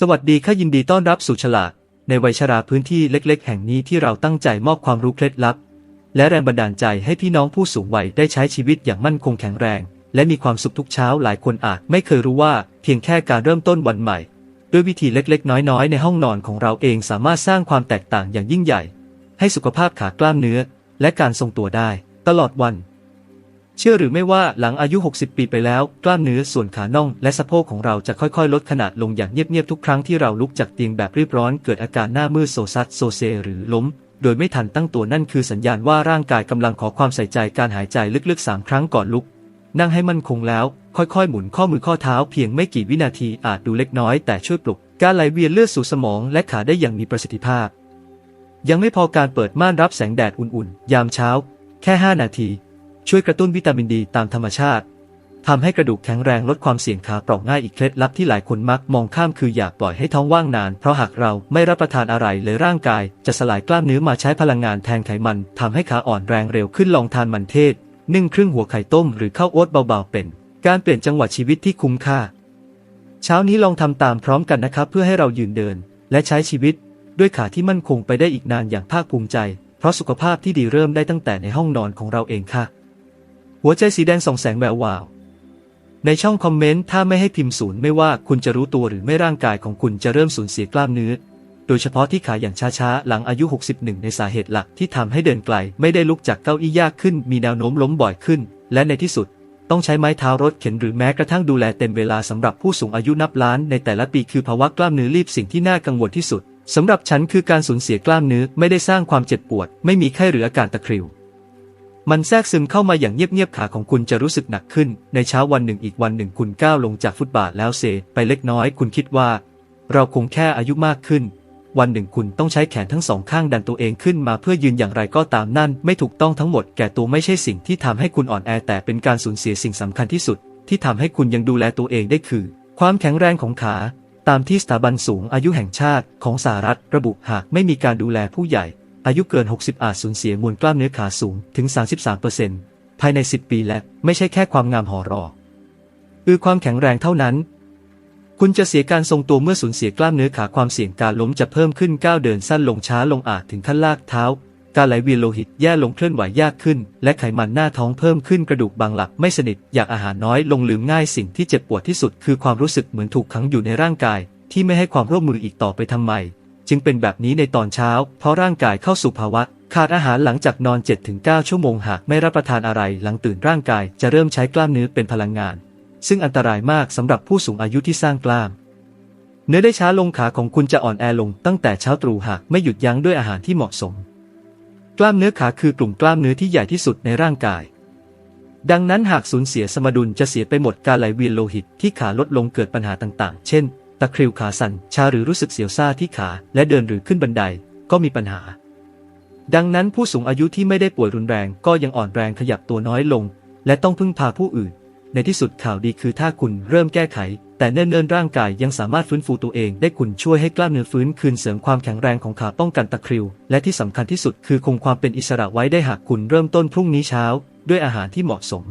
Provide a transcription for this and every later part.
สวัสดีค่ะยินดีต้อนรับสู่ฉลากในวัยชราพื้นที่เล็ก ๆ แห่งนี้ที่เราตั้งใจมอบความรู้เคล็ดลับ และแรงบันดาลใจให้พี่น้องผู้สูงวัยได้ใช้ชีวิตอย่างมั่นคงแข็งแรง และมีความสุขทุกเช้าหลายคนอาจไม่เคยรู้ว่าเพียงแค่การเริ่มต้นวันใหม่ ด้วยวิธีเล็กๆ น้อยๆ ในห้องนอนของเราเองสามารถสร้างความแตกต่างอย่างยิ่งใหญ่ ให้สุขภาพขากล้ามเนื้อ และการทรงตัวได้ ตลอดวัน เชื่อหรือไม่ว่าหลังอายุ 60 ปีไปแล้ว กล้ามเนื้อส่วนขาน่องและสะโพกของเราจะค่อยๆ ลดขนาดลงอย่างเงียบๆ ทุกครั้งที่เราลุกจากเตียงแบบรีบร้อนเกิดอาการหน้ามืดโซซัดโซเซหรือล้ม โดยไม่ทันตั้งตัวนั่นคือสัญญาณว่าร่างกายกำลังขอความใส่ใจการหายใจลึกๆ 3 ครั้งก่อนลุก นั่งให้มั่นคงแล้ว ค่อยๆ หมุนข้อมือข้อเท้าเพียงไม่กี่วินาทีอาจดูเล็กน้อยแต่ช่วยปลุก การไหลเวียนเลือดสู่สมองและขาได้อย่างมีประสิทธิภาพ ยังไม่พอการเปิดม่านรับแสงแดดอุ่นๆ ยามเช้า แค่ 5 นาที ช่วยกระตุ้นวิตามินดีตามธรรมชาติทำให้กระดูกแข็งแรงลดความเสี่ยงขาเปราะง่ายอีกเคล็ดลับที่หลายคนมักมองข้ามคืออย่าปล่อยให้ท้องว่างนาน เพราะหากเราไม่รับประทานอะไรเลยร่างกาย จะสลายกล้ามเนื้อมาใช้พลังงานแทนไขมันทำให้ขาอ่อนแรงเร็วขึ้นลองทานมันเทศนึ่งครึ่งหัวไข่ต้มหรือข้าวโอ๊ตเบาๆเป็น การเปลี่ยนจังหวะชีวิตที่คุ้มค่า เช้านี้ลองทำตามพร้อมกันนะครับ เพื่อให้เรายืนเดิน และใช้ชีวิต ด้วยขาที่มั่นคงไปได้อีกนานอย่างภาคภูมิใจ เพราะสุขภาพที่ดีเริ่มได้ตั้งแต่ในห้องนอนของเราเองค่ะ หัวใจสีแดงส่องแสงแวววาว ในช่องคอมเมนต์ถ้าไม่ให้พิมพ์ศูนย์ไม่ว่าคุณจะรู้ตัวหรือไม่ร่างกายของคุณจะเริ่มสูญเสียกล้ามเนื้อ โดยเฉพาะที่ขาอย่างช้าๆ หลังอายุ 61 ในสาเหตุหลักที่ทำให้เดินไกล ไม่ได้ลุกจากเก้าอี้ยากขึ้น มีแนวโน้มล้มบ่อยขึ้น และในที่สุด ต้องใช้ไม้เท้ารถเข็นหรือแม้กระทั่งดูแลเต็มเวลาสำหรับผู้สูงอายุนับล้าน ในแต่ละปีคือภาวะกล้ามเนื้อรีบสิ่งที่น่ากังวลที่สุดสำหรับฉันคือการสูญเสียกล้ามเนื้อไม่ได้สร้างความเจ็บปวด ไม่มีไข้หรืออาการตะคริว มันแทรกซึมเข้ามาอย่างเงียบๆขาของคุณจะรู้สึกหนักขึ้น ในเช้าวันหนึ่งอีกวันหนึ่งคุณก้าวลงจากฟุตบาทแล้วเซไปเล็กน้อยคุณคิดว่า เราคงแค่อายุมากขึ้น วันหนึ่งคุณต้องใช้แขนทั้งสองข้างดันตัวเองขึ้นมาเพื่อยืนอย่างไรก็ตามนั่น ไม่ถูกต้องทั้งหมดแก่ตัวไม่ใช่สิ่งที่ทำให้คุณอ่อนแอแต่เป็นการสูญเสียสิ่งสำคัญที่สุด ที่ทำให้คุณยังดูแลตัวเองได้คือ ความแข็งแรงของขา ตามที่สถาบันสูงอายุแห่งชาติของสหรัฐระบุหากไม่มีการดูแลผู้ใหญ่ อายุเกิน 60 อาจสูญเสียมวลกล้ามเนื้อขาสูงถึง 33%ภายใน 10 ปีและไม่ใช่แค่ความงามห่อรออือความแข็งแรงเท่านั้น คุณจะเสียการทรงตัวเมื่อสูญเสียกล้ามเนื้อขาความเสี่ยงการล้มจะเพิ่มขึ้นก้าวเดินสั้นลงช้าลงอาจถึงขั้นลากเท้า การไหลเวียนโลหิตแย่ลงเคลื่อนไหวยากขึ้น และไขมันหน้าท้องเพิ่มขึ้นกระดูกบางหลักไม่สนิทอยากอาหารน้อยลงลืมง่ายสิ่งที่เจ็บปวดที่สุด คือความรู้สึกเหมือนถูกขังอยู่ในร่างกาย ที่ไม่ให้ความร่วมมืออีกต่อไปทำไม จึงเป็นแบบนี้ในตอนเช้า เพราะร่างกายเข้าสู่ภาวะ ขาดอาหารหลังจากนอน 7-9 ชั่วโมงหากไม่รับประทานอะไรหลังตื่นร่างกายจะเริ่มใช้กล้ามเนื้อเป็นพลังงาน ซึ่งอันตรายมากสำหรับผู้สูงอายุที่สร้างกล้าม เนื้อได้ช้าลงขาของคุณจะอ่อนแอลงตั้งแต่เช้าตรู่หากไม่หยุดยั้งด้วยอาหารที่เหมาะสม กล้ามเนื้อขาคือกลุ่มกล้ามเนื้อที่ใหญ่ที่สุดในร่างกายดังนั้นหากสูญเสียสมดุลจะเสียไปหมดการไหลเวียนโลหิตที่ขาลดลงเกิดปัญหาต่างๆ เช่น ตะคริวขาสั่นชาหรือรู้สึกเสียวซ่าที่ขาและเดินหรือขึ้นบันไดก็มีปัญหา ดังนั้นผู้สูงอายุที่ไม่ได้ป่วยรุนแรงก็ยังอ่อนแรงขยับตัวน้อยลง และต้องพึ่งพาผู้อื่น ในที่สุดข่าวดีคือถ้าคุณเริ่มแก้ไข แต่เนิ่นๆร่างกายยังสามารถฟื้นฟูตัวเอง ได้คุณช่วยให้กล้ามเนื้อฟื้นคืนเสริมความแข็งแรงของขาป้องกันตะคริว และที่สำคัญที่สุดคือคงความเป็นอิสระไว้ได้หากคุณเริ่มต้นพรุ่งนี้เช้า ด้วยอาหารที่เหมาะสม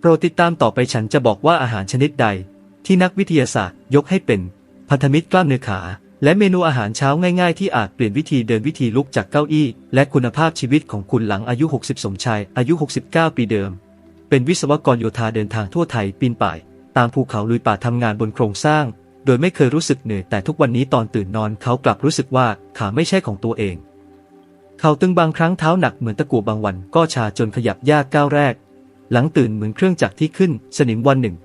โปรดติดตามต่อไปฉันจะบอกว่าอาหารชนิดใด ที่นักวิทยาศาสตร์ยกให้เป็นพันธมิตรกล้ามเนื้อขา และเมนูอาหารเช้าง่ายๆที่อาจเปลี่ยนวิธีเดินวิธีลุกจากเก้าอี้ และคุณภาพชีวิตของคุณหลังอายุ 60 สมชาย อายุ 69 ปีเดิม เป็นวิศวกรโยธาเดินทางทั่วไทยปีนป่าย ตามภูเขาลุยป่าทำงานบนโครงสร้าง โดยไม่เคยรู้สึกเหนื่อยแต่ทุกวันนี้ตอนตื่นนอนเขากลับรู้สึกว่าขาไม่ใช่ของตัวเองเขาตึงบางครั้งเท้าหนักเหมือนตะกั่วบางวันก็ชาจนขยับยากก้าวแรก หลังตื่นเหมือนเครื่องจักรที่ขึ้นสนิมวันหนึ่ง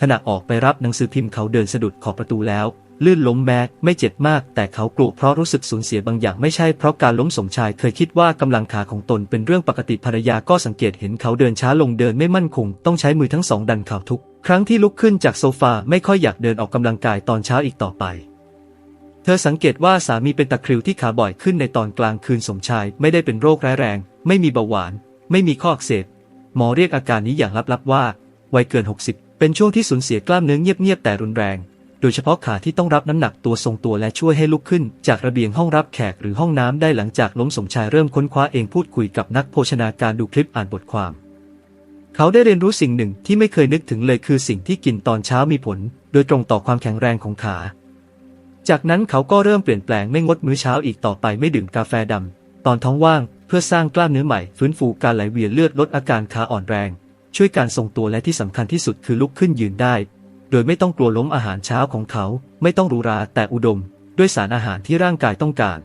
ขณะออกไปรับหนังสือพิมพ์เขาเดินสะดุดขอบประตูแล้ว ลื่นล้มแม้ไม่เจ็บมาก แต่เขากลัวเพราะรู้สึกสูญเสียบางอย่างไม่ใช่เพราะการล้มสมชายเคยคิดว่ากำลังขาของตนเป็นเรื่องปกติภรรยาก็สังเกตเห็นเขาเดินช้าลงเดินไม่มั่นคง ต้องใช้มือทั้งสองดันเข่าทุก ครั้งที่ลุกขึ้นจากโซฟาไม่ค่อยอยากเดินออกกำลังกายตอนเช้าอีกต่อไปเธอสังเกตว่าสามีเป็นตะคริวที่ขาบ่อยขึ้นในตอนกลางคืนสมชาย ไม่ได้เป็นโรคร้ายแรง ไม่มีเบาหวาน ไม่มีข้ออักเสบหมอเรียกอาการนี้อย่างลับๆว่าวัยเกิน 60 เป็นช่วงที่สูญเสียกล้ามเนื้อเงียบๆแต่รุนแรง โดยเฉพาะขาที่ต้องรับน้ำหนักตัวทรงตัวและช่วยให้ลุกขึ้น จากระเบียงห้องรับแขกหรือห้องน้ำได้หลังจากล้มสมชายเริ่มค้นคว้าเองพูดคุยกับนักโภชนาการดูคลิปอ่านบทความ เขาได้เรียนรู้สิ่งหนึ่งที่ไม่เคยนึกถึงเลยคือสิ่งที่กินตอนเช้ามีผล โดยตรงต่อความแข็งแรงของขา จากนั้นเขาก็เริ่มเปลี่ยนแปลงไม่งดมื้อเช้าอีกต่อไปไม่ดื่มกาแฟดำตอนท้องว่างเพื่อสร้างกล้ามเนื้อใหม่ฟื้นฟูการไหลเวียนเลือดลดอาการขาอ่อนแรง ช่วยการทรงตัวและที่สำคัญที่สุดคือลุกขึ้นยืนได้ โดยไม่ต้องกลัวล้มอาหารเช้าของเขา ไม่ต้องรูราแต่อุดม ด้วยสารอาหารที่ร่างกายต้องการ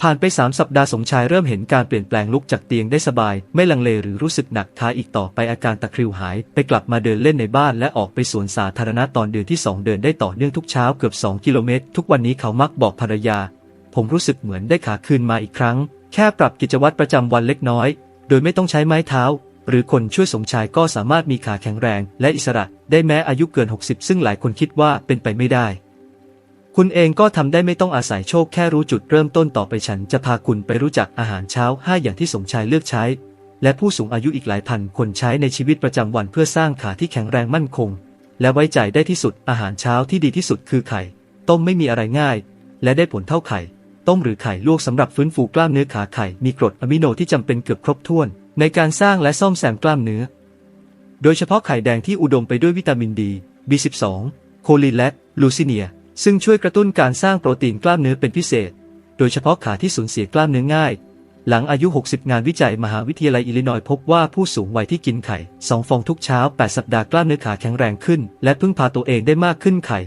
ผ่านไปสามสัปดาห์สมชายเริ่มเห็นการเปลี่ยนแปลงลุกจากเตียงได้สบาย ไม่ลังเลหรือรู้สึกหนักขาอีกต่อไปอาการตะคริวหาย ไปกลับมาเดินเล่นในบ้านและออกไปสวนสาธารณะตอนเดือนที่2เดินได้ต่อเนื่องทุกเช้าเกือบ2กิโลเมตรทุกวันนี้เขามักบอกภรรยา ผมรู้สึกเหมือนได้ขาคืนมาอีกครั้ง แค่ปรับกิจวัตรประจำวันเล็กน้อย โดยไม่ต้องใช้ไม้เท้า หรือคนช่วยสมชายก็สามารถมีขาแข็งแรงและอิสระได้แม้อายุเกิน 60 ซึ่งหลายคนคิดว่าเป็นไปไม่ได้ คุณเองก็ทำได้ไม่ต้องอาศัยโชคแค่รู้จุดเริ่มต้นต่อไปฉันจะพาคุณไปรู้จักอาหารเช้า 5 อย่างที่สมชายเลือกใช้ และผู้สูงอายุอีกหลายพันคนใช้ในชีวิตประจำวันเพื่อสร้างขาที่แข็งแรงมั่นคง และไว้ใจได้ที่สุดอาหารเช้าที่ดีที่สุดคือไข่ ต้มไม่มีอะไรง่าย และได้ผลเท่าไข่ ต้มหรือไข่ลวกสำหรับฟื้นฟูกล้ามเนื้อขาไข่มีกรดอะมิโนที่จำเป็นเกือบครบถ้วน ในการสร้างและซ่อมแซมกล้ามเนื้อ โดยเฉพาะไข่แดงที่อุดมไปด้วยวิตามินดี B12 โคลินและลูซิเนีย ซึ่งช่วยกระตุ้นการสร้างโปรตีนกล้ามเนื้อเป็นพิเศษ โดยเฉพาะขาที่สูญเสียกล้ามเนื้อง่าย หลังอายุ 60 งานวิจัยมหาวิทยาลัยอิลลินอยส์พบว่าผู้สูงวัยที่กินไข่2ฟองทุกเช้า 8 สัปดาห์กล้ามเนื้อขาแข็งแรงขึ้น และพึ่งพาตัวเองได้มากขึ้นไข่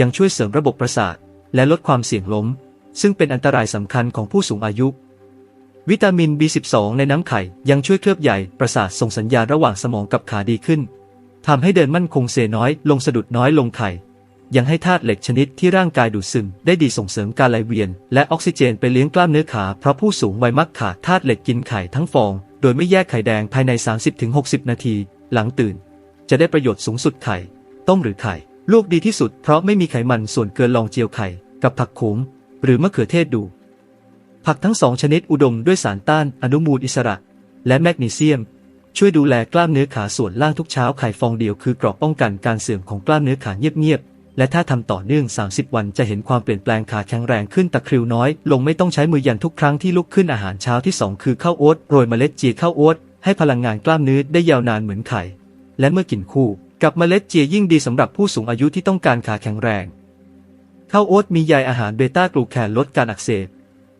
ยังช่วยเสริมระบบประสาท และลดความเสี่ยงล้ม ซึ่งเป็นอันตรายสำคัญของผู้สูงอายุ วิตามิน B12 ในน้ำไข่ยังช่วยเคลือบใยประสาทส่งสัญญาณระหว่างสมองกับขาดีขึ้นทำให้เดินมั่นคงเซน้อยลงสะดุดน้อยลงไข่ ยังให้ธาตุเหล็กชนิดที่ร่างกายดูดซึม ได้ดีส่งเสริมการไหลเวียน และออกซิเจนไปเลี้ยงกล้ามเนื้อขาเพราะผู้สูงวัยมักขาดธาตุเหล็กกินไข่ทั้งฟอง โดยไม่แยกไข่แดงภายใน 30-60 นาที หลังตื่น จะได้ประโยชน์สูงสุดไข่ ต้มหรือไข่ลูกดีที่สุดเพราะไม่มีไขมันส่วนเกินลองเจียวไข่ กับผักขมหรือมะเขือเทศดู ผักทั้งสองชนิดอุดมด้วยสารต้านอนุมูลอิสระ และแมกนีเซียม ช่วยดูแลกล้ามเนื้อขาส่วนล่างทุกเช้าไข่ฟองเดียวคือกรอบป้องกันการเสื่อมของกล้ามเนื้อขาเงียบๆและถ้าทำต่อเนื่อง 30 วันจะเห็นความเปลี่ยนแปลงขาแข็งแรงขึ้นตะคริวน้อย ลงไม่ต้องใช้มือยันทุกครั้งที่ลุกขึ้นอาหารเช้าที่ 2 คือข้าวโอ๊ตโรยเมล็ดเจียข้าวโอ๊ตให้พลังงานกล้ามเนื้อได้ยาวนานเหมือนไข่ และเมื่อกินคู่ กับเมล็ดเจียยิ่งดีสำหรับผู้สูงอายุที่ต้องการขาแข็งแรงข้าวโอ๊ตมีใยอาหารเบต้ากลูแคนลดการอักเสบ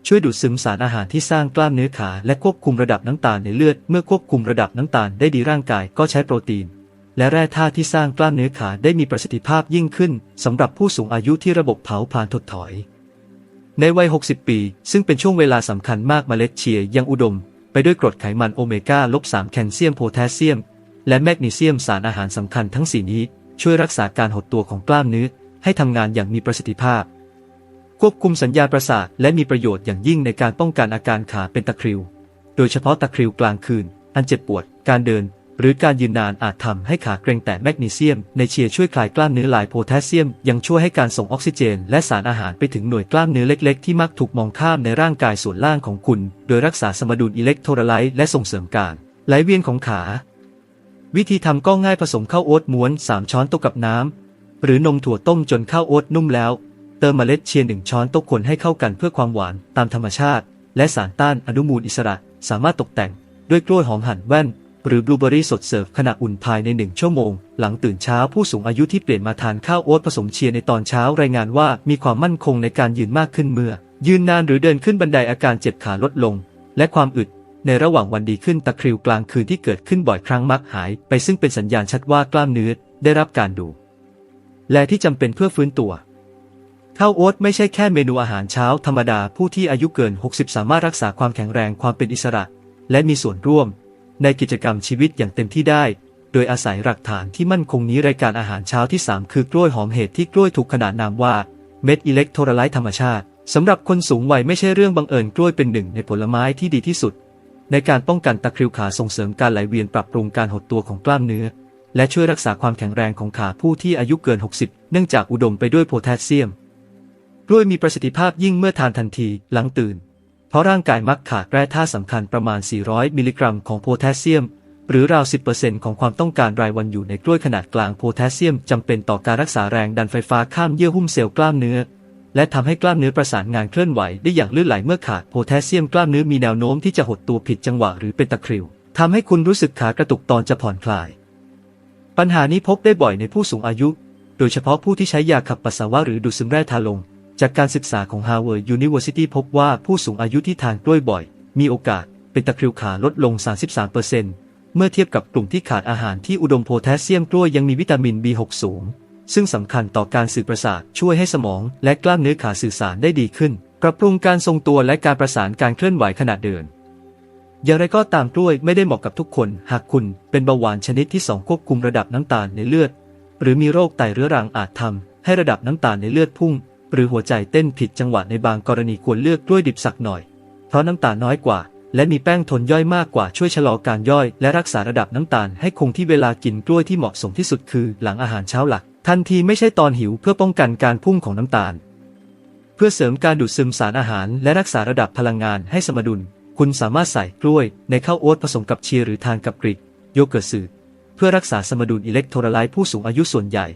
ช่วยดูดซึมสารอาหารที่สร้างกล้ามเนื้อขาและควบคุมระดับน้ำตาลในเลือด เมื่อควบคุมระดับน้ำตาลได้ดีร่างกายก็ใช้โปรตีน และแร่ธาตุที่สร้างกล้ามเนื้อขาได้มีประสิทธิภาพยิ่งขึ้นสำหรับผู้สูงอายุที่ระบบเผาผลาญถดถอย ในวัย 60 ปี ซึ่งเป็นช่วงเวลาสำคัญมากมเมล็ดเชียยังอุดม ไปด้วยกรดไขมันโอเมก้าลบ3แคลเซียมโพแทสเซียม และแมกนีเซียมสารอาหารสำคัญทั้ง4นี้ ช่วยรักษาการหดตัวของกล้ามเนื้อให้ทำงานอย่างมีประสิทธิภาพ ควบคุมสัญญาณประสาทและมีประโยชน์อย่างยิ่งในการป้องกันอาการขาเป็นตะคริว โดยเฉพาะตะคริวกลางคืน อันเจ็บปวด การเดิน หรือการยืนนานอาจทำให้ขาเกร็งแต่แมกนีเซียม ในเชียร์ช่วยคลายกล้ามเนื้อหลายโพแทสเซียม ยังช่วยให้การส่งออกซิเจน และสารอาหารไปถึงหน่วยกล้ามเนื้อเล็กๆ ที่มักถูกมองข้ามในร่างกายส่วนล่างของคุณ โดยรักษาสมดุลอิเล็กโทรไลต์และส่งเสริมการไหลเวียนของขา วิธีทำก็ง่ายผสมข้าวโอ๊ตม้วน 3 ช้อนโต๊ะกับน้ำหรือนมถั่วต้มจนข้าวโอ๊ตนุ่มแล้ว ติมเมล็ดเชียร์หนึ่งช้อนโต๊ะคนให้เข้ากันเพื่อความหวานตามธรรมชาติ และสารต้านอนุมูลอิสระ สามารถตกแต่ง ด้วยกล้วยหอมหั่นแว่น หรือบลูเบอรี่สดเสิร์ฟขณะอุ่นภายในหนึ่งชั่วโมง หลังตื่นเช้าผู้สูงอายุที่เปลี่ยนมาทานข้าวโอ๊ตผสมเชียร์ในตอนเช้ารายงานว่ามีความมั่นคงในการยืนมากขึ้นเมื่อ ยืนนานหรือเดินขึ้นบันไดอาการเจ็บขาลดลง และความอึดในระหว่างวันดีขึ้นตะคริวกลางคืนที่เกิดขึ้นบ่อยครั้งมักหาย ไปซึ่งเป็นสัญญาณชัดว่ากล้ามเนื้อได้รับการดู และที่จำเป็นเพื่อฟื้นตัว ข้าวโอ๊ตไม่ใช่แค่เมนูอาหารเช้าธรรมดาผู้ที่อายุเกิน 60 สามารถรักษาความแข็งแรงความเป็นอิสระ และมีส่วนร่วม ในกิจกรรมชีวิตอย่างเต็มที่ได้ โดยอาศัยหลักฐานที่มั่นคงนี้รายการอาหารเช้าที่ 3 คือกล้วยหอมเห็ดที่กล้วยถูกขนานนามว่าเม็ดอิเล็กโทรไลต์ธรรมชาติสำหรับคนสูงวัยไม่ใช่เรื่องบังเอิญกล้วยเป็นหนึ่งในผลไม้ที่ดีที่สุด ในการป้องกันตะคริวขาส่งเสริมการไหลเวียนปรับปรุงการหดตัวของกล้ามเนื้อ และช่วยรักษาความแข็งแรงของขาผู้ที่อายุเกิน 60 เนื่องจากอุดมไปด้วยโพแทสเซียม กล้วยมีประสิทธิภาพยิ่งเมื่อทานทันทีหลังตื่น เพราะร่างกายมักขาดแร่ธาตุสำคัญประมาณ 400 มิลลิกรัมของโพแทสเซียม หรือราว 10%ของความต้องการรายวันอยู่ในกล้วยขนาดกลางโพแทสเซียมจำเป็นต่อการรักษาแรงดันไฟฟ้าข้ามเยื่อหุ้มเซลล์กล้ามเนื้อ และทำให้กล้ามเนื้อประสานงานเคลื่อนไหวได้อย่างลื่นไหลเมื่อขาดโพแทสเซียมกล้ามเนื้อมีแนวโน้มที่จะหดตัวผิดจังหวะหรือเป็นตะคริวทำให้คุณรู้สึกขากระตุกตอนจะผ่อนคลาย ปัญหานี้พบได้บ่อยในผู้สูงอายุ โดยเฉพาะผู้ที่ใช้ยาขับปัสสาวะหรือดูดซึมแร่ทาลง จากการศึกษาของ Harvard University พบว่าผู้สูงอายุที่ทานกล้วยบ่อย มีโอกาสเป็นตะคริวขาลดลง 33%เมื่อเทียบกับกลุ่มที่ขาดอาหารที่อุดมโพแทสเซียมกล้วยยังมีวิตามิน B6 สูง ซึ่งสำคัญต่อการสื่อประสาทช่วยให้สมองและกล้ามเนื้อขาสื่อสารได้ดีขึ้น ปรับปรุงการทรงตัวและการประสานการเคลื่อนไหวขณะเดิน อย่างไรก็ตามกล้วยไม่ได้เหมาะกับทุกคน หากคุณเป็นเบาหวานชนิดที่ 2 ควบคุมระดับน้ำตาลในเลือด หรือมีโรคไตเรื้อรังอาจทำให้ระดับน้ำตาลในเลือดพุ่ง หรือหัวใจเต้นผิดจังหวะในบางกรณีควรเลือกกล้วยดิบสักหน่อย เพราะน้ำตาลน้อยกว่า และมีแป้งทนย่อยมากกว่าช่วยชะลอการย่อย และรักษาระดับน้ำตาลให้คงที่เวลากินกล้วยที่เหมาะสมที่สุดคือ หลังอาหารเช้าหลัก ทันทีไม่ใช่ตอนหิวเพื่อป้องกันการพุ่งของน้ำตาล เพื่อเสริมการดูดซึมสารอาหาร และรักษาระดับพลังงานให้สมดุล คุณสามารถใส่กล้วย ในข้าวโอ๊ตผสมกับเชียร์หรือทานกับกรีกโยเกิร์ตสื่อเพื่อรักษาสมดุลอิเล็กโทรไลต์ผู้สูงอายุส่วนใหญ่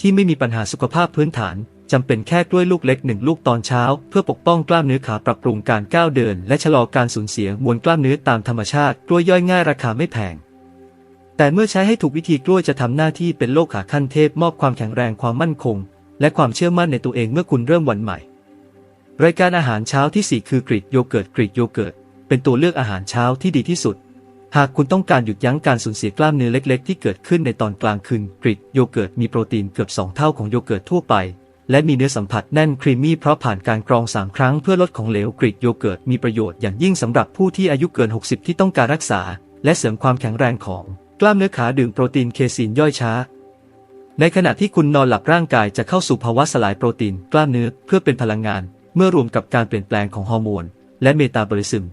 ที่ไม่มีปัญหาสุขภาพพื้นฐาน จำเป็นแค่กล้วยลูกเล็กหนึ่งลูกตอนเช้า เพื่อปกป้องกล้ามเนื้อขาปรับปรุงการก้าวเดิน และชะลอการสูญเสียมวลกล้ามเนื้อตามธรรมชาติกล้วยย่อยง่ายราคาไม่แพงแต่เมื่อใช้ให้ถูกวิธีกล้วยจะทำหน้าที่เป็นโลกขาขั้นเทพมอบความแข็งแรงความมั่นคง และความเชื่อมั่นในตัวเองเมื่อคุณเริ่มวันใหม่ รายการอาหารเช้าที่ 4 คือกรีกโยเกิร์ตกรีกโยเกิร์ตเป็นตัวเลือกอาหารเช้าที่ดีที่สุด หากคุณต้องการหยุดยั้งการสูญเสียกล้ามเนื้อเล็ก ๆ ที่เกิดขึ้นในตอนกลางคืนกรีกโยเกิร์ตมีโปรตีนเกือบ 2 เท่าของโยเกิร์ตทั่วไป และมีเนื้อสัมผัสแน่นครีมมี่เพราะผ่านการกรอง3ครั้งเพื่อลดของเหลวกรีกโยเกิร์ตมีประโยชน์อย่างยิ่งสำหรับผู้ที่อายุเกิน 60 ที่ต้องการรักษา และเสริมความแข็งแรงของกล้ามเนื้อขาดื่มโปรตีนเคซีนย่อยช้า ในขณะที่คุณนอนหลับร่างกายจะเข้าสู่ภาวะสลายโปรตีนกล้ามเนื้อเพื่อเป็นพลังงาน เมื่อรวมกับการเปลี่ยนแปลงของฮอร์โมนและเมตาบอลิซึม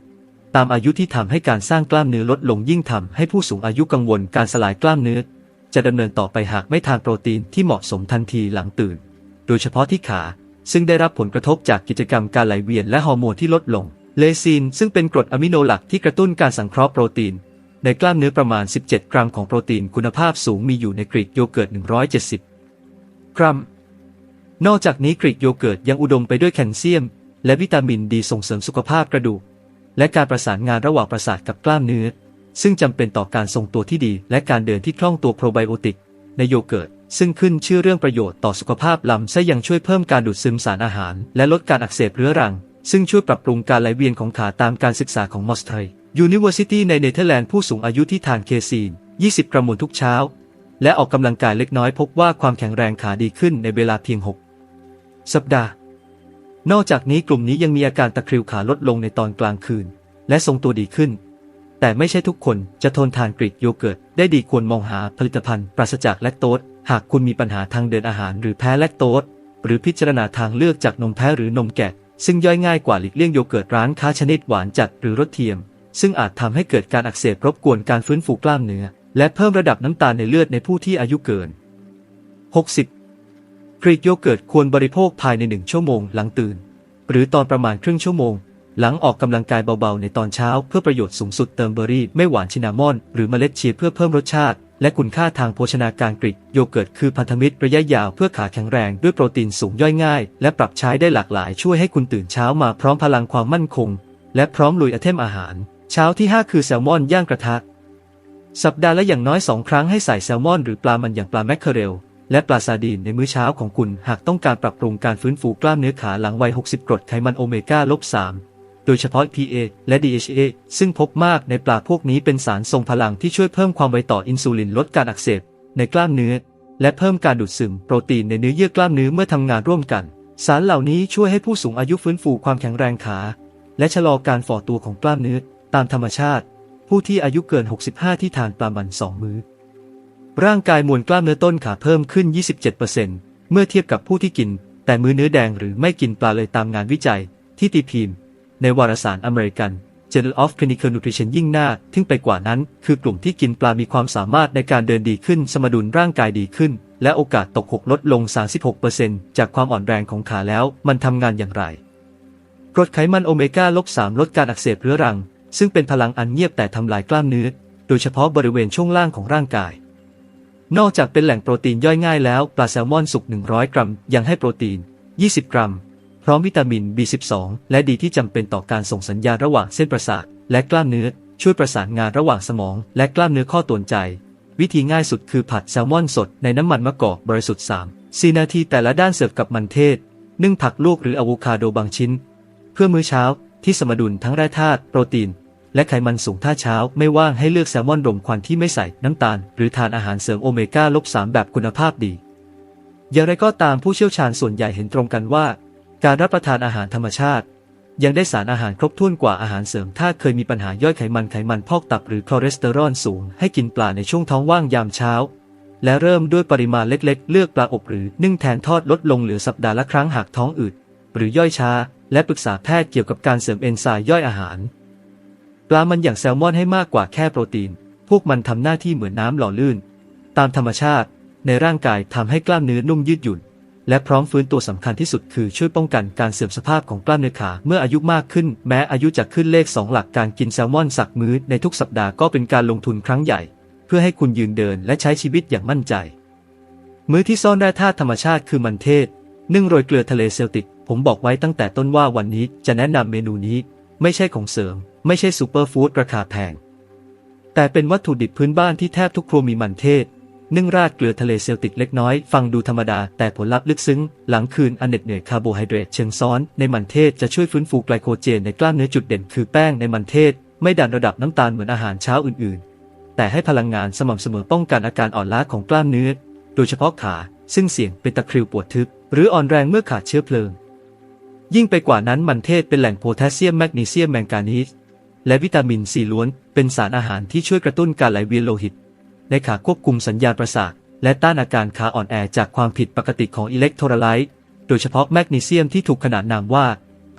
ตามอายุที่ทำให้การสร้างกล้ามเนื้อลดลงยิ่งทำให้ผู้สูงอายุกังวลการสลายกล้ามเนื้อ จะดำเนินต่อไปหากไม่ทานโปรตีนที่เหมาะสมทันทีหลังตื่น โดยเฉพาะที่ขา ซึ่งได้รับผลกระทบจากกิจกรรมการไหลเวียนและฮอร์โมนที่ลดลง เลซีนซึ่งเป็นกรดอะมิโนหลักที่กระตุ้นการสังเคราะห์โปรตีน ในกล้ามเนื้อประมาณ 17 กรัมของโปรตีนคุณภาพสูงมีอยู่ในกรีกโยเกิร์ต 170 กรัม นอกจากนี้กรีกโยเกิร์ตยังอุดมไปด้วยแคลเซียม และวิตามินดีส่งเสริมสุขภาพกระดูก และการประสานงานระหว่างประสาทกับกล้ามเนื้อ ซึ่งจำเป็นต่อการทรงตัวที่ดี และการเดินที่คล่องตัวโปรไบโอติก ในโยเกิร์ตซึ่งขึ้นชื่อเรื่องประโยชน์ต่อสุขภาพลำไส้ยังช่วยเพิ่มการดูดซึมสารอาหาร และลดการอักเสบเรื้อรัง ซึ่งช่วยปรับปรุงการไหลเวียนของขาตามการศึกษาของมอสไทยูนิเวอร์ซิตี้ในเนเธอร์แลนด์ผู้สูงอายุที่ทานเคซีน 20 กรัมมูลทุกเช้า และออกกำลังกายเล็กน้อยพบว่าความแข็งแรงขาดีขึ้นในเวลาเพียง 6 สัปดาห์ นอกจากนี้กลุ่มนี้ยังมีอาการตะคริวขาลดลงในตอนกลางคืน และทรงตัวดีขึ้น แต่ไม่ใช่ทุกคนจะทนทานกรีกโยเกิร์ตได้ดีควรมองหาผลิตภัณฑ์ปราศจากแลคโตสหากคุณมีปัญหาทางเดินอาหารหรือแพ้แลคโตสหรือพิจารณาทางเลือกจากนมแพ้หรือนมแกะ ซึ่งย่อยง่ายกว่าหลีกเลี่ยงโยเกิร์ตร้านค้าชนิดหวานจัดหรือรสเทียม ซึ่งอาจทำให้เกิดการอักเสบรบกวนการฟื้นฟูกล้ามเนื้อ และเพิ่มระดับน้ำตาลในเลือดในผู้ที่อายุเกิน 60 กรีกโยเกิร์ตควรบริโภคภายในหนึ่งชั่วโมงหลังตื่น หรือตอนประมาณครึ่งชั่วโมง หลังออกกำลังกายเบาๆ ในตอนเช้าเพื่อประโยชน์สูงสุดเติมเบอร์รี่ไม่หวานชินามอน หรือเมล็ดเชียเพื่อเพิ่มรสชาติ และคุณค่าทางโภชนาการกรีกโยเกิร์ตคือพันธมิตรระยะยาวเพื่อขาแข็งแรงด้วยโปรตีนสูงย่อยง่าย และปรับใช้ได้หลากหลายช่วยให้คุณตื่นเช้ามาพร้อมพลังความมั่นคง และพร้อมลุยไอเทมอาหาร เช้าที่ 5 คือแซลมอนย่างกระทะสัปดาห์ละอย่างน้อย 2 ครั้งให้ใส่แซลมอนหรือปลามันอย่างปลาแมคเคเรลและปลาซาดีนในมื้อเช้าของคุณหากต้องการปรับปรุงการฟื้นฟูกล้ามเนื้อขาหลังวัย 60 กรดไขมันโอเมก้าลบ3 โดยเฉพาะ PA และ DHA ซึ่งพบมากในปลาพวกนี้เป็นสารทรงพลังที่ช่วยเพิ่มความไวต่ออินซูลินลดการอักเสบในกล้ามเนื้อ และเพิ่มการดูดซึมโปรตีนในเนื้อเยื่อกล้ามเนื้อเมื่อทำงานร่วมกัน สารเหล่านี้ช่วยให้ผู้สูงอายุฟื้นฟูความแข็งแรงขา และชะลอการฝ่อตัวของกล้ามเนื้อตามธรรมชาติ ผู้ที่อายุเกิน 65 ที่ทานปลามันสองมื้อ ร่างกายมวลกล้ามเนื้อต้นขาเพิ่มขึ้น 27%เมื่อเทียบกับผู้ที่กิน แต่มื้อเนื้อแดงหรือไม่กินปลาเลยตามงานวิจัยที่ตีพิมพ์ ในวารสารอเมริกัน Journal of Clinical Nutrition ยิ่งน่าทึ่งไปกว่านั้น คือกลุ่มที่กินปลามีความสามารถในการเดินดีขึ้น สมดุลร่างกายดีขึ้น และโอกาสตกหกลดลง 36%จากความอ่อนแรงของขาแล้ว มันทำงานอย่างไรกรดไขมันโอเมก้าลบ3ลดการอักเสบเรื้อรัง ซึ่งเป็นพลังอันเงียบแต่ทำลายกล้ามเนื้อ โดยเฉพาะบริเวณช่วงล่างของร่างกาย นอกจากเป็นแหล่งโปรตีนย่อยง่ายแล้ว ปลาแซลมอนสุก 100 กรัม ยังให้โปรตีน 20 กรัม ร้อมวิตามิน B12 และดีที่จำเป็นต่อการส่งสัญญาณระหว่างเส้นประสาทและกล้ามเนื้อ ช่วยประสานงานระหว่างสมอง และกล้ามเนื้อข้อต่วนใจ วิธีง่ายสุดคือผัดแซลมอนสดในน้ำมันมะกอกบริสุทธิ์3 4 นาทีแต่ละด้านเสิร์ฟกับมันเทศ นึ่งผักลวกหรืออะโวคาโดบางชิ้น เพื่อมื้อเช้าที่สมดุลทั้งแร่ธาตุโปรตีน และไขมันสูงท่าเช้า ไม่ว่างให้เลือกแซลมอนรมควันที่ไม่ใส่น้ำตาล หรือทานอาหารเสริมโอเมก้าลบ3แบบคุณภาพดี อย่างไรก็ตามผู้เชี่ยวชาญส่วนใหญ่เห็นตรงกันว่า การรับประทานอาหารธรรมชาติ ยังได้สารอาหารครบถ้วนกว่าอาหารเสริม ถ้าเคยมีปัญหาย่อยไขมันไขมันพอกตับหรือคอเลสเตอรอลสูง ให้กินปลาในช่วงท้องว่างยามเช้า และเริ่มด้วยปริมาณเล็กๆ เลือกปลาอบหรือนึ่งแทนทอดลดลงเหลือสัปดาห์ละครั้งหากท้องอืดหรือย่อยช้า และปรึกษาแพทย์เกี่ยวกับการเสริมเอนไซม์ย่อยอาหาร ปลามันอย่างแซลมอนให้มากกว่าแค่โปรตีน พวกมันทำหน้าที่เหมือนน้ำหล่อลื่น ตามธรรมชาติในร่างกายทำให้กล้ามเนื้อนุ่มยืดหยุ่น และพร้อมฟื้นตัวสำคัญที่สุดคือช่วยป้องกันการเสื่อมสภาพของกล้ามเนื้อขาเมื่ออายุมากขึ้น แม้อายุจะขึ้นเลข 2 หลักการกินแซลมอนสักมื้อในทุกสัปดาห์ก็เป็นการลงทุนครั้งใหญ่ เพื่อให้คุณยืนเดินและใช้ชีวิตอย่างมั่นใจ มื้อที่ซ่อนแร่ธาตุธรรมชาติคือมันเทศนึ่งโรยเกลือทะเลเซลติก ผมบอกไว้ตั้งแต่ต้นว่าวันนี้จะแนะนำเมนูนี้ ไม่ใช่ของเสริม ไม่ใช่ซูเปอร์ฟู้ดราคาแพงแต่เป็นวัตถุดิบพื้นบ้านที่แทบทุกครัวมีมันเทศ นึ่งราดเกลือทะเลเซลติกเล็กน้อย ฟังดูธรรมดา แต่ผลลัพธ์ลึกซึ้ง หลังคืนอันเหน็ดเหนื่อยคาร์โบไฮเดรตเชิงซ้อน ในมันเทศจะช่วยฟื้นฟูไกลโคเจนในกล้ามเนื้อจุดเด่นคือแป้งในมันเทศ ไม่ดันระดับน้ำตาลเหมือนอาหารเช้าอื่นๆ แต่ให้พลังงานสม่ำเสมอป้องกันอาการอ่อนล้าของกล้ามเนื้อ โดยเฉพาะขา ซึ่งเสี่ยงเป็นตะคริวปวดทึบ หรืออ่อนแรงเมื่อขาดเชื้อเพลิง ยิ่งไปกว่านั้นมันเทศเป็นแหล่งโพแทสเซียมแมกนีเซียมแมงกานีสและวิตามินซีล้วน เป็นสารอาหารที่ช่วยกระตุ้นการไหลเวียนโลหิต ในขาควบคุมสัญญาณประสาท และต้านอาการขาอ่อนแอจากความผิดปกติของอิเล็กโทรไลต์ โดยเฉพาะแมกนีเซียมที่ถูกขนานนามว่า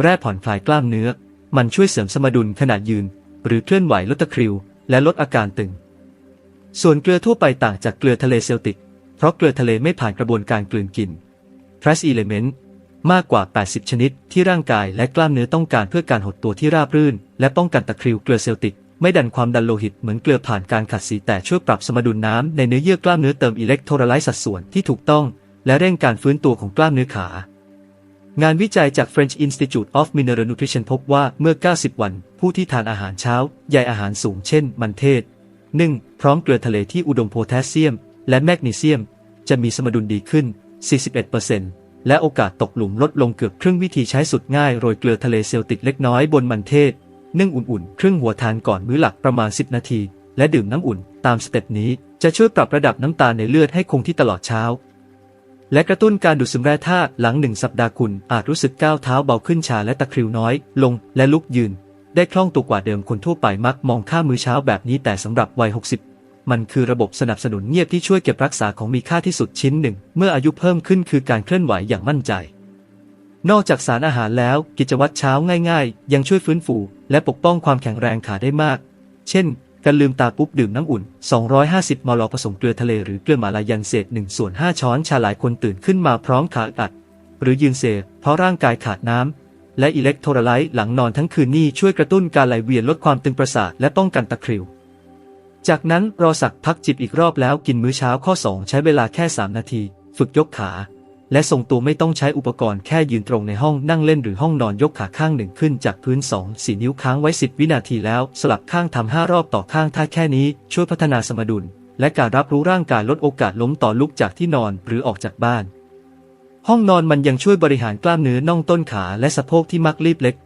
แร่ผ่อนคลายกล้ามเนื้อ มันช่วยเสริมสมดุลขณะยืน หรือเคลื่อนไหวลดตะคริว และลดอาการตึง ส่วนเกลือทั่วไปต่างจากเกลือทะเลเซลติก เพราะเกลือทะเลไม่ผ่านกระบวนการกลืนกิน trace element มากกว่า 80 ชนิดที่ร่างกายและกล้ามเนื้อต้องการเพื่อการหดตัวที่ราบรื่น และป้องกันตะคริวเกลือเซลติก ไม่ดันความดันโลหิตเหมือนเกลือผ่านการขัดสีแต่ช่วยปรับสมดุลน้ำในเนื้อเยื่อกล้ามเนื้อเติมอิเล็กโทรไลต์สัดส่วนที่ถูกต้อง และเร่งการฟื้นตัวของกล้ามเนื้อขางานวิจัยจาก French Institute of Mineral Nutrition พบว่าเมื่อ 90 วัน ผู้ที่ทานอาหารเช้า ใยอาหารสูงเช่น มันเทศนึ่งพร้อมเกลือทะเลที่อุดมโพแทสเซียม และแมกนีเซียม จะมีสมดุลดีขึ้น 41%และโอกาสตกหลุมลดลงเกือบครึ่งวิธีใช้สุดง่ายโรยเกลือทะเลเซลติกเล็กน้อยบนมันเทศ นึ่งอุ่นๆ ครึ่งหัวทานก่อนมื้อหลักประมาณ 10 นาที และดื่มน้ำอุ่นตามสเต็ปนี้จะช่วยปรับระดับน้ำตาลในเลือดให้คงที่ตลอดเช้า และกระตุ้นการดูดซึมแร่ธาตุหลังหนึ่งสัปดาห์คุณอาจรู้สึกก้าวเท้าเบาขึ้นชาและตะคริวน้อย ลงและลุกยืน ได้คล่องตัวกว่าเดิมคนทั่วไปมักมองข้ามมื้อเช้าแบบนี้แต่สำหรับวัย 60 มันคือระบบสนับสนุนเงียบที่ช่วยเก็บรักษาของมีค่าที่สุดชิ้นหนึ่ง เมื่ออายุเพิ่มขึ้นคือการเคลื่อนไหวอย่างมั่นใจ นอกจากสารอาหารแล้วกิจวัตรเช้าง่ายๆ ยังช่วยฟื้นฟู และปกป้องความแข็งแรงขาได้มาก เช่น การลืมตาปุ๊บดื่มน้ำอุ่น 250 มลผสมเกลือทะเลหรือเกลือมาลายันเศษ1ส่วน5ช้อนชาหลายคนตื่นขึ้นมาพร้อมขาอัด หรือยืนเซเพราะร่างกายขาดน้ำ และอิเล็กโทรไลต์หลังนอนทั้งคืนนี่ช่วยกระตุ้นการไหลเวียนลดความตึงประสาทและป้องกันตะคริว จากนั้นรอสักพักจิบอีกรอบแล้วกินมื้อเช้าข้อ 2 ใช้เวลาแค่ 3 นาที ฝึกยกขา และทรงตัวไม่ต้องใช้อุปกรณ์แค่ยืนตรงในห้องนั่งเล่นหรือห้องนอนยกขาข้างหนึ่งขึ้นจากพื้น 2 4 นิ้วค้างไว้ 10 วินาทีแล้ว สลับข้างทำ5รอบต่อข้างถ้าแค่นี้ช่วยพัฒนาสมดุล และการรับรู้ร่างกายลดโอกาสล้มต่อลุกจากที่นอนหรือออกจากบ้าน ห้องนอนมันยังช่วยบริหารกล้ามเนื้อน่องต้นขาและสะโพกที่มักรีบเล็ก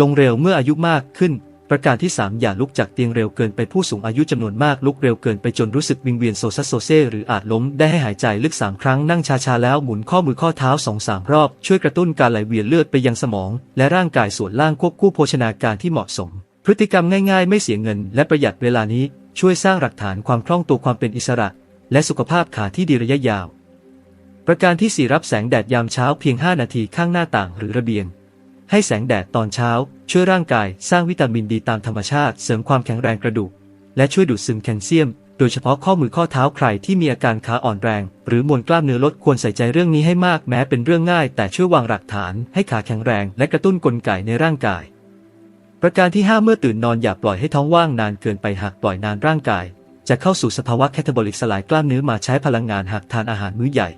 ลงเร็วเมื่ออายุมากขึ้น ประการที่ 3 อย่าลุกจากเตียงเร็วเกินไปผู้สูงอายุจำนวนมากลุกเร็วเกินไปจนรู้สึกวิงเวียนโซซัสโซเซหรืออาจล้มได้ให้หายใจลึก 3 ครั้งนั่งช้าๆแล้วหมุนข้อมือข้อเท้า 2-3 รอบ ช่วยกระตุ้นการไหลเวียนเลือดไปยังสมอง และร่างกายส่วนล่างควบคู่โภชนาการที่เหมาะสม พฤติกรรมง่ายๆ ไม่เสียเงิน และประหยัดเวลานี้ช่วยสร้างหลักฐานความคล่องตัวความเป็นอิสระ และสุขภาพขาที่ดีระยะยาว ประการที่ 4 รับแสงแดดยามเช้าเพียง 5 นาทีข้างหน้าต่างหรือระเบียง ให้แสงแดดตอนเช้า ช่วยร่างกายสร้างวิตามินดีตามธรรมชาติเสริมความแข็งแรงกระดูก และช่วยดูดซึมแคลเซียม โดยเฉพาะข้อมือข้อเท้าใครที่มีอาการขาอ่อนแรง หรือมวลกล้ามเนื้อลดควรใส่ใจเรื่องนี้ให้มากแม้เป็นเรื่องง่าย แต่ช่วยวางหลักฐานให้ขาแข็งแรง และกระตุ้นกลไกในร่างกาย ประการที่ 5 เมื่อตื่นนอนอย่าปล่อยให้ท้องว่างนานเกินไปหากปล่อยนานร่างกาย จะเข้าสู่สภาวะแคตาบอลิกสลายกล้ามเนื้อมาใช้พลังงานหากทานอาหารมื้อใหญ่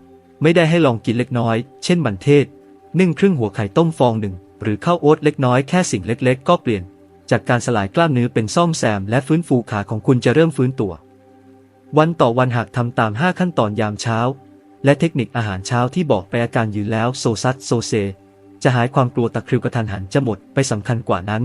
ไม่ได้ให้ลองกินเล็กน้อย เช่นมันเทศนึ่งครึ่งหัวไข่ต้มฟองหนึ่ง หรือข้าวโอ๊ตเล็กน้อยแค่สิ่งเล็กๆ ก็เปลี่ยน จากการสลายกล้ามเนื้อเป็นซ่อมแซม และฟื้นฟูขาของคุณจะเริ่มฟื้นตัว วันต่อวันหากทำตาม 5 ขั้นตอนยามเช้า และเทคนิคอาหารเช้าที่บอกไปอาการยืนแล้วโซซัสโซเซ จะหายความกลัวตะคริวกระทันหันจะหมดไปสำคัญกว่านั้น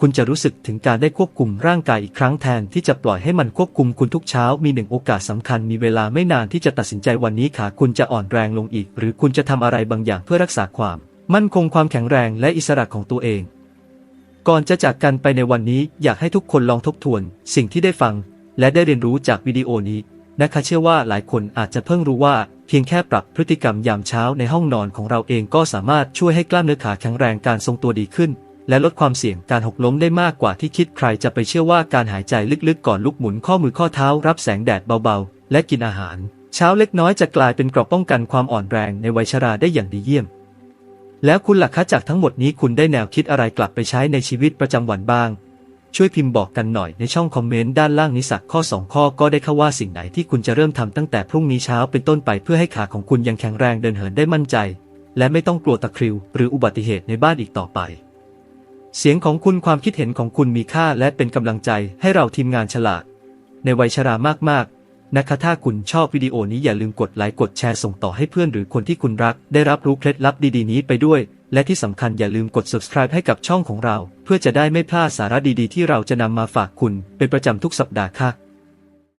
คุณจะรู้สึกถึงการได้ควบคุมร่างกายอีกครั้งแทนที่จะปล่อยให้มันควบคุมคุณทุกเช้ามีหนึ่งโอกาสสำคัญมีเวลาไม่นานที่จะตัดสินใจวันนี้ขาคุณจะอ่อนแรงลงอีก หรือคุณจะทำอะไรบางอย่างเพื่อรักษาความ มั่นคงความแข็งแรงและอิสระของตัวเอง ก่อนจะจากกันไปในวันนี้อยากให้ทุกคนลองทบทวน สิ่งที่ได้ฟัง และได้เรียนรู้จากวิดีโอนี้นะคะเชื่อว่าหลายคนอาจจะเพิ่งรู้ว่าเพียงแค่ปรับพฤติกรรมยามเช้าในห้องนอนของเราเองก็สามารถช่วยให้กล้ามเนื้อขาแข็งแรงการทรงตัวดีขึ้น และลดความเสี่ยงการหกล้มได้มากกว่าที่คิดใครจะไปเชื่อว่าการหายใจลึกๆ ก่อนลุกหมุนข้อมือข้อเท้า รับแสงแดดเบาๆ และกินอาหาร เช้าเล็กน้อยจะกลายเป็นเกราะป้องกันความอ่อนแรงในวัยชราได้อย่างดีเยี่ยม แล้วคุณหล่ะคะจากทั้งหมดนี้คุณได้แนวคิดอะไรกลับไปใช้ในชีวิตประจำวันบ้าง ช่วยพิมพ์บอกกันหน่อยในช่องคอมเมนต์ด้านล่างนี้สักข้อ 2 ข้อก็ได้ข้าว่าสิ่งไหนที่คุณจะเริ่มทำตั้งแต่พรุ่งนี้เช้าเป็นต้นไปเพื่อให้ขาของคุณยังแข็งแรงเดินเหินได้มั่นใจ และไม่ต้องกลัวตะคริว หรืออุบัติเหตุในบ้านอีกต่อไป เสียงของคุณความคิดเห็นของคุณมีค่าและเป็นกำลังใจให้เราทีมงานฉลาด ในวัยชรามากๆ นะคะถ้าคุณชอบวิดีโอนี้อย่าลืมกดไลค์กดแชร์ส่งต่อให้เพื่อนหรือคนที่คุณรัก ได้รับรู้เคล็ดลับดีๆนี้ไปด้วย และที่สำคัญอย่าลืมกด subscribe ให้กับช่องของเรา เพื่อจะได้ไม่พลาดสาระดีๆ ที่เราจะนำมาฝากคุณเป็นประจำทุกสัปดาห์ค่ะ